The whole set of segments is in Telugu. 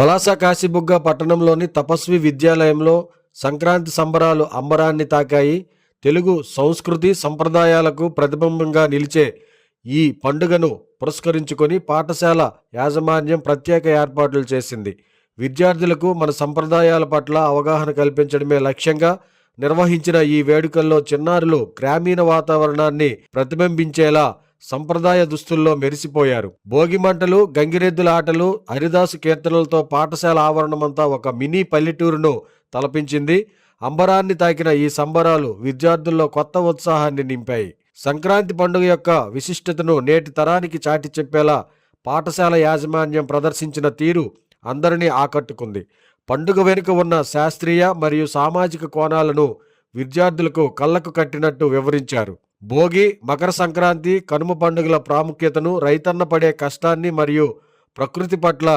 పలాస కాశీబుగ్గ పట్టణంలోని తపస్వి విద్యాలయంలో సంక్రాంతి సంబరాలు అంబరాన్ని తాకాయి. తెలుగు సంస్కృతి సంప్రదాయాలకు ప్రతిబింబంగా నిలిచే ఈ పండుగను పురస్కరించుకొని పాఠశాల యాజమాన్యం ప్రత్యేక ఏర్పాట్లు చేసింది. విద్యార్థులకు మన సంప్రదాయాల పట్ల అవగాహన కల్పించడమే లక్ష్యంగా నిర్వహించిన ఈ వేడుకల్లో చిన్నారులు గ్రామీణ వాతావరణాన్ని ప్రతిబింబించేలా సంప్రదాయ దుస్తుల్లో మెరిసిపోయారు. భోగిమంటలు గంగిరెద్దుల ఆటలు హరిదాసు కీర్తనలతో పాఠశాల ఆవరణమంతా ఒక మినీ పల్లెటూరును తలపించింది. అంబరాన్ని తాకిన ఈ సంబరాలు విద్యార్థుల్లో కొత్త ఉత్సాహాన్ని నింపాయి. సంక్రాంతి పండుగ యొక్క విశిష్టతను నేటి తరానికి చాటి చెప్పేలా పాఠశాల యాజమాన్యం ప్రదర్శించిన తీరు అందరినీ ఆకట్టుకుంది. పండుగ వెనుక ఉన్న శాస్త్రీయ మరియు సామాజిక కోణాలను విద్యార్థులకు కళ్ళకు కట్టినట్టు వివరించారు. భోగి మకర సంక్రాంతి కనుమ పండుగల ప్రాముఖ్యతను రైతన్న పడే కష్టాన్ని మరియు ప్రకృతి పట్ల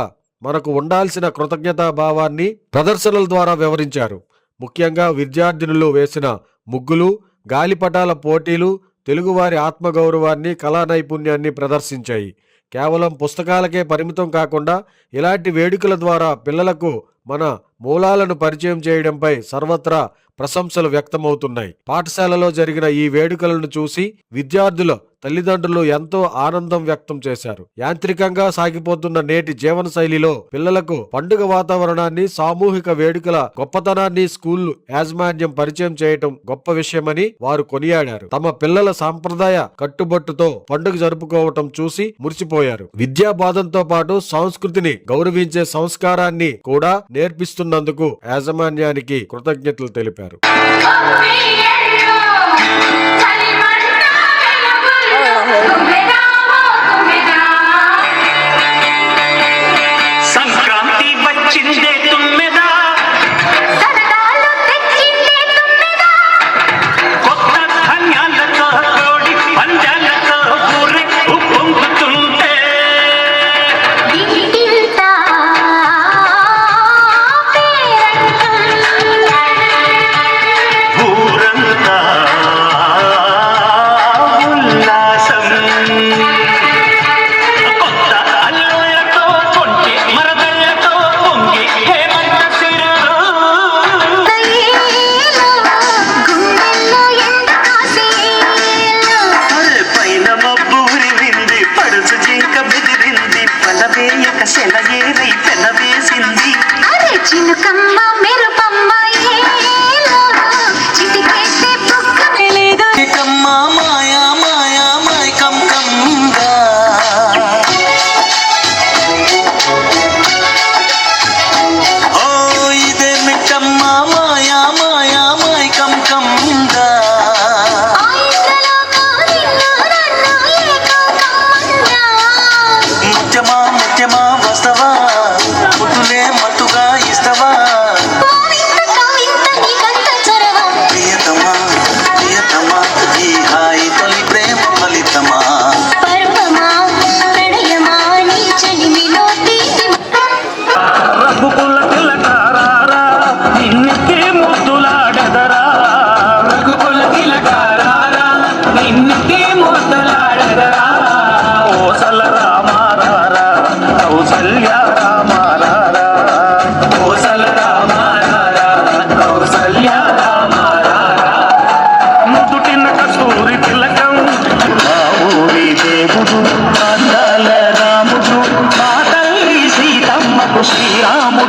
మనకు ఉండాల్సిన కృతజ్ఞతా భావాన్ని ప్రదర్శనల ద్వారా వివరించారు. ముఖ్యంగా విద్యార్థినులు వేసిన ముగ్గులు గాలిపటాల పోటీలు తెలుగువారి ఆత్మగౌరవాన్ని కళా నైపుణ్యాన్ని ప్రదర్శించాయి. కేవలం పుస్తకాలకే పరిమితం కాకుండా ఇలాంటి వేడుకల ద్వారా పిల్లలకు మన మూలాలను పరిచయం చేయడంపై సర్వత్రా ప్రశంసలు వ్యక్తమవుతున్నాయి. పాఠశాలలో జరిగిన ఈ వేడుకలను చూసి విద్యార్థుల తల్లిదండ్రులు ఎంతో ఆనందం వ్యక్తం చేశారు. యాంత్రికంగా సాగిపోతున్న నేటి జీవన శైలిలో పిల్లలకు పండుగ వాతావరణాన్ని సామూహిక వేడుకల గొప్పతనాన్ని స్కూల్ యాజమాన్యం పరిచయం చేయటం గొప్ప విషయమని వారు కొనియాడారు. తమ పిల్లల సాంప్రదాయ కట్టుబట్టుతో పండుగ జరుపుకోవటం చూసి మురిసిపోయారు. విద్యా బాధంతో పాటు సంస్కృతిని గౌరవించే సంస్కారాన్ని కూడా నేర్పిస్తున్నందుకు యాజమాన్యానికి కృతజ్ఞతలు తెలిపారు. సంక్రాంతి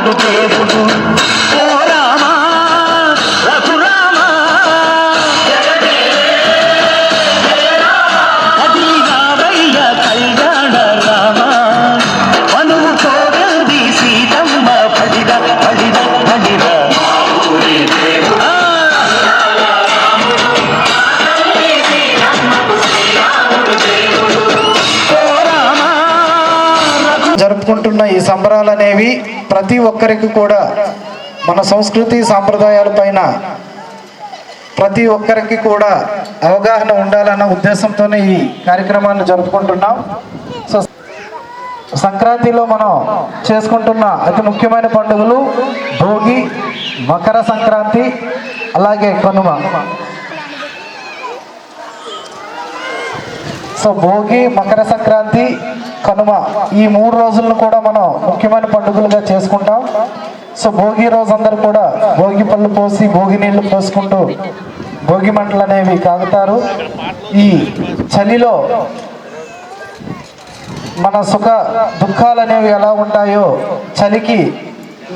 ডুবে జరుపుకుంటున్న ఈ సంబరాలు అనేవి ప్రతి ఒక్కరికి కూడా మన సంస్కృతి సాంప్రదాయాల పైన ప్రతి ఒక్కరికి కూడా అవగాహన ఉండాలన్న ఉద్దేశంతోనే ఈ కార్యక్రమాన్ని జరుపుకుంటున్నాం. సో సంక్రాంతిలో మనం చేసుకుంటున్న అతి ముఖ్యమైన పండుగలు భోగి మకర సంక్రాంతి అలాగే కనుమ. సో భోగి మకర సంక్రాంతి కనుమ ఈ మూడు రోజులను కూడా మనం ముఖ్యమైన పండుగలుగా చేసుకుంటాం. సో భోగి రోజు అందరు కూడా భోగి పళ్ళు పోసి భోగి నీళ్ళు పోసుకుంటూ భోగి మంటలు అనేవి కాగుతారు. ఈ చలిలో మన సుఖ దుఃఖాలు అనేవి ఎలా ఉంటాయో చలికి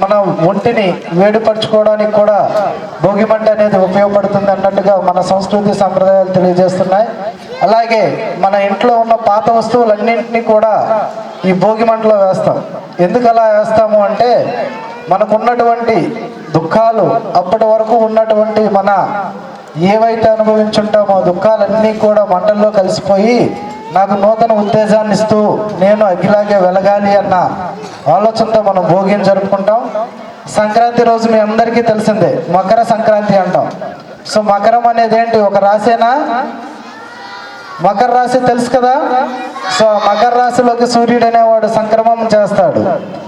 మన ఒంటిని వేడిపరచుకోవడానికి కూడా భోగిమంట అనేది ఉపయోగపడుతుంది అన్నట్టుగా మన సంస్కృతి సంప్రదాయాలు తెలియజేస్తున్నాయి. అలాగే మన ఇంట్లో ఉన్న పాత వస్తువులన్నింటినీ కూడా ఈ భోగి మంటలో వేస్తాం. ఎందుకు అలా వేస్తాము అంటే మనకున్నటువంటి దుఃఖాలు అప్పటి వరకు ఉన్నటువంటి మన ఏవైతే అనుభవించుంటామో దుఃఖాలన్నీ కూడా మంటల్లో కలిసిపోయి నాకు నూతన ఉత్తేజాన్ని ఇస్తూ నేను అగ్గిలాగే వెలగాలి అన్న ఆలోచనతో మనం భోగిని జరుపుకుంటాం. సంక్రాంతి రోజు మీ అందరికీ తెలిసిందే మకర సంక్రాంతి అంటాం. సో మకరం అనేది ఏంటి ఒక రాసేనా మకర రాశి తెలుసు కదా? సో ఆ మకర రాశిలోకి సూర్యుడు అనేవాడు సంక్రమం చేస్తాడు.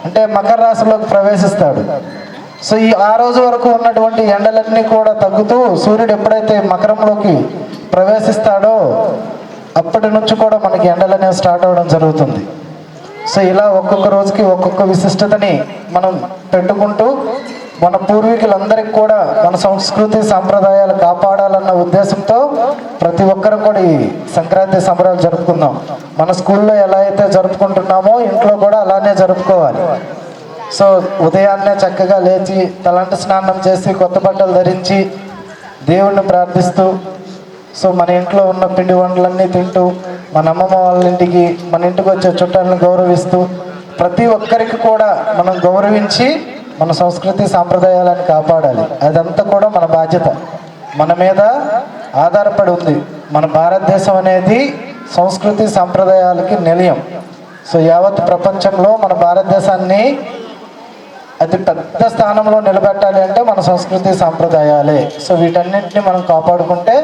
అంటే మకర రాశిలోకి ప్రవేశిస్తాడు. సో ఈ ఆ రోజు వరకు ఉన్నటువంటి ఎండలన్నీ కూడా తగ్గుతూ సూర్యుడు ఎప్పుడైతే మకరంలోకి ప్రవేశిస్తాడో అప్పటి నుంచి కూడా మనకి ఎండలు అనేవి స్టార్ట్ అవ్వడం జరుగుతుంది. సో ఇలా ఒక్కొక్క రోజుకి ఒక్కొక్క విశిష్టతని మనం పెట్టుకుంటూ మన పూర్వీకులందరికీ కూడా మన సంస్కృతి సాంప్రదాయాలు కాపాడాలన్న ఉద్దేశంతో ప్రతి ఒక్కరు కూడా ఈ సంక్రాంతి సంబరాలు జరుపుకుందాం. మన స్కూల్లో ఎలా అయితే జరుపుకుంటున్నామో ఇంట్లో కూడా అలానే జరుపుకోవాలి. సో ఉదయాన్నే చక్కగా లేచి తలంటి స్నానం చేసి కొత్త బట్టలు ధరించి దేవుణ్ణి ప్రార్థిస్తూ సో మన ఇంట్లో ఉన్న పిండి వంటలన్నీ తింటూ మన అమ్మమ్మ వాళ్ళ ఇంటికి మన ఇంటికి వచ్చే చుట్టాలను గౌరవిస్తూ ప్రతి ఒక్కరికి కూడా మనం గౌరవించి మన సంస్కృతి సాంప్రదాయాలను కాపాడాలి. అదంతా కూడా మన బాధ్యత. మన మీద ఆధారపడి ఉంది. మన భారతదేశం అనేది సంస్కృతి సాంప్రదాయాలకి నిలయం. సో యావత్ ప్రపంచంలో మన భారతదేశాన్ని అతి పెద్ద స్థానంలో నిలబెట్టాలి అంటే మన సంస్కృతి సాంప్రదాయాలే. సో వీటన్నింటిని మనం కాపాడుకుంటే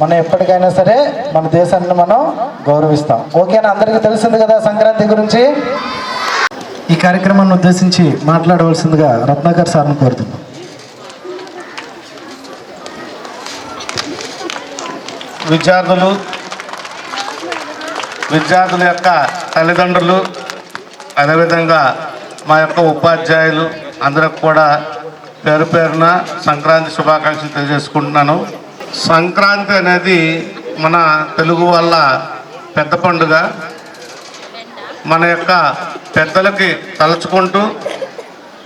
మనం ఎప్పటికైనా సరే మన దేశాన్ని మనం గౌరవిస్తాం. ఓకేనా అందరికీ తెలిసింది కదా సంక్రాంతి గురించి? ఈ కార్యక్రమాన్ని ఉద్దేశించి మాట్లాడవలసిందిగా రత్నాకర్ సార్ని కోరుతున్నాం. విద్యార్థులు విద్యార్థుల యొక్క తల్లిదండ్రులు అదేవిధంగా మా యొక్క ఉపాధ్యాయులు అందరికి కూడా పేరు పేరున సంక్రాంతి శుభాకాంక్షలు తెలియజేసుకుంటున్నాను. సంక్రాంతి అనేది మన తెలుగు వాళ్ళ పెద్ద పండుగ. మన యొక్క పెద్దలకి తలుచుకుంటూ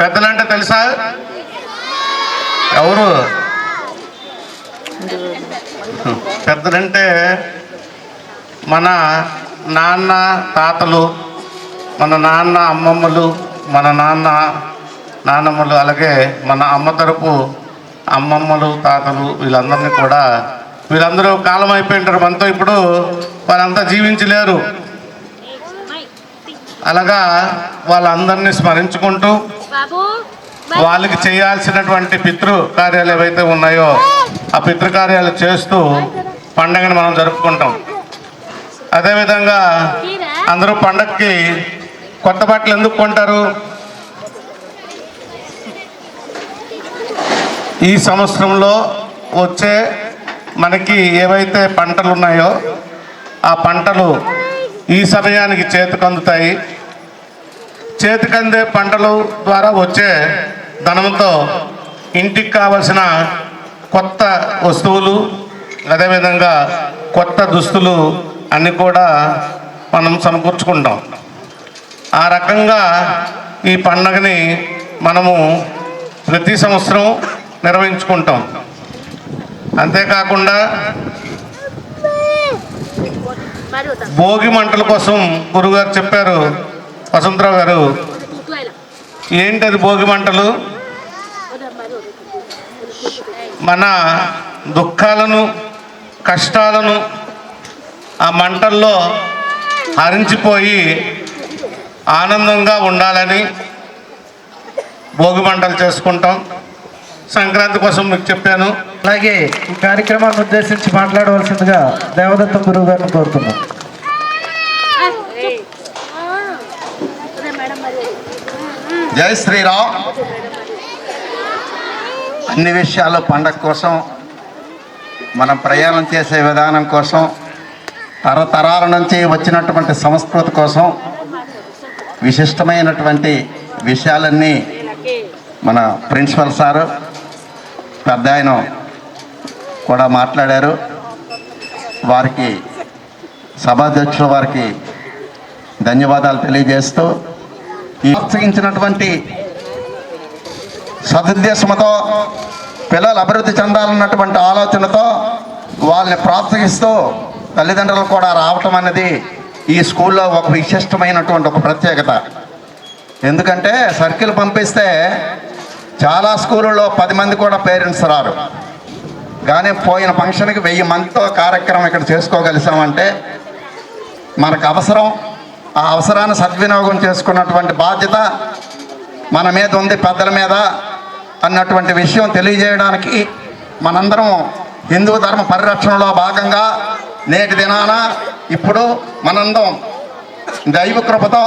పెద్దలంటే తెలుసా? ఎవరు? పెద్దలంటే మన నాన్న తాతలు మన నాన్న అమ్మమ్మలు మన నాన్న నాన్నమ్మలు అలాగే మన అమ్మ తరపు అమ్మమ్మలు తాతలు వీళ్ళందరినీ కూడా వీళ్ళందరూ కాలం అయిపోయింటారు. మనతో ఇప్పుడు వాళ్ళంతా జీవించలేరు. అలాగా వాళ్ళందరినీ స్మరించుకుంటూ వాళ్ళకి చేయాల్సినటువంటి పితృ కార్యాలు ఏవైతే ఉన్నాయో ఆ పితృ కార్యాలు చేస్తూ పండగను మనం జరుపుకుంటాం. అదేవిధంగా అందరూ పండగకి కొత్త బట్టలు ఎందుకు కొంటారు? ఈ సంవత్సరంలో వచ్చే మనకి ఏవైతే పంటలు ఉన్నాయో ఆ పంటలు ఈ సమయానికి చేతికందుతాయి. చేతికందే పంటలు ద్వారా వచ్చే ధనంతో ఇంటికి కావలసిన కొత్త వస్తువులు అదేవిధంగా కొత్త దుస్తులు అన్నీ కూడా మనం సమకూర్చుకుంటాం. ఆ రకంగా ఈ పండగని మనము ప్రతి సంవత్సరం నిర్వహించుకుంటాం. అంతేకాకుండా భోగి మంటల కోసం గురుగారు చెప్పారు వసంతరావు గారు. ఏంటది భోగి మంటలు? మన దుఃఖాలను కష్టాలను ఆ మంటల్లో హరించిపోయి ఆనందంగా ఉండాలని భోగి మంటలు చేసుకుంటాం. సంక్రాంతి కోసం మీకు చెప్పాను. అలాగే ఈ కార్యక్రమాన్ని ఉద్దేశించి మాట్లాడవలసిందిగా దేవదత్త గురువు గారిని కోరుతున్నాం. జై శ్రీరామ్. అన్ని విషయాలు పండగ కోసం మనం ప్రయాణం చేసే విధానం కోసం తరతరాల నుంచి వచ్చినటువంటి సంస్కృతి కోసం విశిష్టమైనటువంటి విషయాలన్నీ మన ప్రిన్సిపల్ సారు పెద్ద ఆయన కూడా మాట్లాడారు. వారికి సభాధ్యక్షుల వారికి ధన్యవాదాలు తెలియజేస్తూ ఈ ప్రోత్సహించినటువంటి సదుద్దేశంతో పిల్లలు అభివృద్ధి చెందాలన్నటువంటి ఆలోచనతో వాళ్ళని ప్రోత్సహిస్తూ తల్లిదండ్రులు కూడా రావటం అనేది ఈ స్కూల్లో ఒక విశిష్టమైనటువంటి ఒక ప్రత్యేకత. ఎందుకంటే సర్కిల్ పంపిస్తే చాలా స్కూళ్ళలో పది మంది కూడా పేరెంట్స్ రారు. కానీ పోయిన ఫంక్షన్కి వెయ్యి మందితో కార్యక్రమం ఇక్కడ చేసుకోగలిసామంటే మనకు అవసరం. ఆ అవసరాన్ని సద్వినియోగం చేసుకున్నటువంటి బాధ్యత మన మీద ఉంది పెద్దల మీద అన్నటువంటి విషయం తెలియజేయడానికి మనందరం హిందూ ధర్మ పరిరక్షణలో భాగంగా నేటి దినాన ఇప్పుడు మనందరం దైవ కృపతో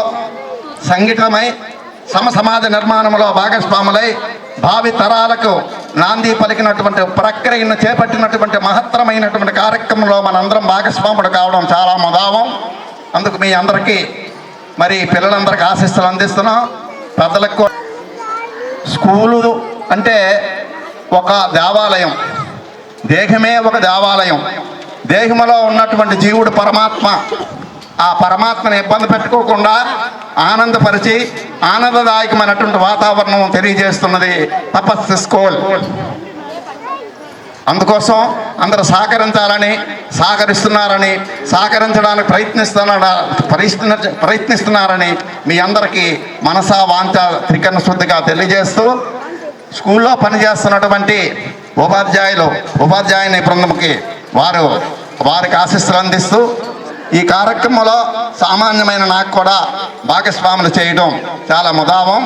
సంఘటితమై సమ సమాజ నిర్మాణంలో భాగస్వాములై భావి తరాలకు నాంది పలికినటువంటి ప్రక్రియను చేపట్టినటువంటి మహత్తరమైనటువంటి కార్యక్రమంలో మనందరం భాగస్వాములు కావడం చాలా మదావం. అందుకు మీ అందరికీ మరి పిల్లలందరికీ ఆశిస్తులు అందిస్తున్నాం. పెద్దలకు స్కూలు అంటే ఒక దేవాలయం. దేహమే ఒక దేవాలయం. దేహములో ఉన్నటువంటి జీవుడు పరమాత్మ. ఆ పరమాత్మని ఇబ్బంది పెట్టుకోకుండా ఆనందపరిచి ఆనందదాయకమైనటువంటి వాతావరణం తెలియజేస్తున్నది తపస్సు స్కూల్. అందుకోసం అందరూ సహకరించాలని సహకరిస్తున్నారని సహకరించడానికి ప్రయత్నిస్తున్న ప్రయత్న ప్రయత్నిస్తున్నారని మీ అందరికీ మనసా వాంఛ త్రికరణ శుద్ధిగా తెలియజేస్తూ స్కూల్లో పనిచేస్తున్నటువంటి ఉపాధ్యాయులు ఉపాధ్యాయుని బృందంకి వారు వారికి ఆశిస్సులు అందిస్తూ ఈ కార్యక్రమంలో సామాన్యమైన నాకు కూడా భాగస్వాములు చేయడం చాలా ముదావం.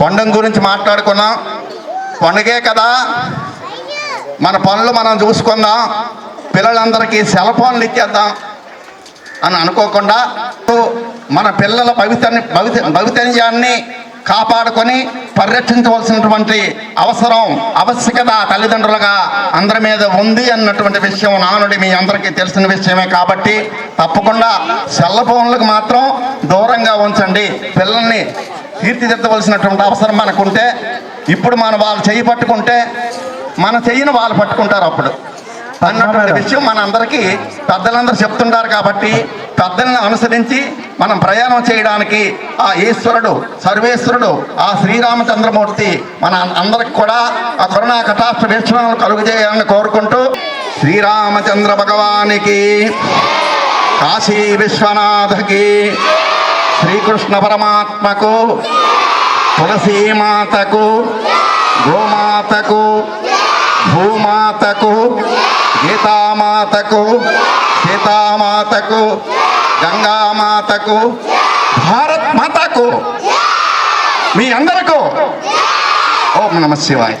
పండుగ గురించి మాట్లాడుకున్నాం. పండుగే కదా. మన పనులు మనం చూసుకుందాం. పిల్లలందరికీ సెల్ ఫోన్లు ఇచ్చేద్దాం అని అనుకోకుండా మన పిల్లల భవితని భవిత భవితన్యాన్ని కాపాడుకొని పరిరక్షించవలసినటువంటి అవసరం ఆవశ్యకత తల్లిదండ్రులుగా అందరి మీద ఉంది అన్నటువంటి విషయం నానుడి మీ అందరికీ తెలిసిన విషయమే కాబట్టి తప్పకుండా సెల్ ఫోన్లకు మాత్రం దూరంగా ఉంచండి. పిల్లల్ని తీర్చిదిద్దవలసినటువంటి అవసరం మనకుంటే ఇప్పుడు మనం వాళ్ళు చేయి పట్టుకుంటే మన చెయ్యిని వాళ్ళు పట్టుకుంటారు అప్పుడు. అన్నటువంటి విషయం మన అందరికీ పెద్దలందరూ చెప్తుంటారు కాబట్టి పెద్దలను అనుసరించి మనం ప్రయాణం చేయడానికి ఆ ఈశ్వరుడు సర్వేశ్వరుడు ఆ శ్రీరామచంద్రమూర్తి మన అందరికి కూడా ఆ కరుణా కటాక్ష వీక్షణలు కలుగజేయాలని కోరుకుంటూ శ్రీరామచంద్ర భగవానికి కాశీ విశ్వనాథకి శ్రీకృష్ణ పరమాత్మకు తులసీమాతకు గోమాతకు భూమాతకు గీతామాతకు సీతామాతకు గంగామాతకు భారత్ మాతకు మీ అందరకు. ఓం నమ శివాయ్.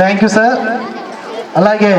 థ్యాంక్ యూ సార్ అలాగే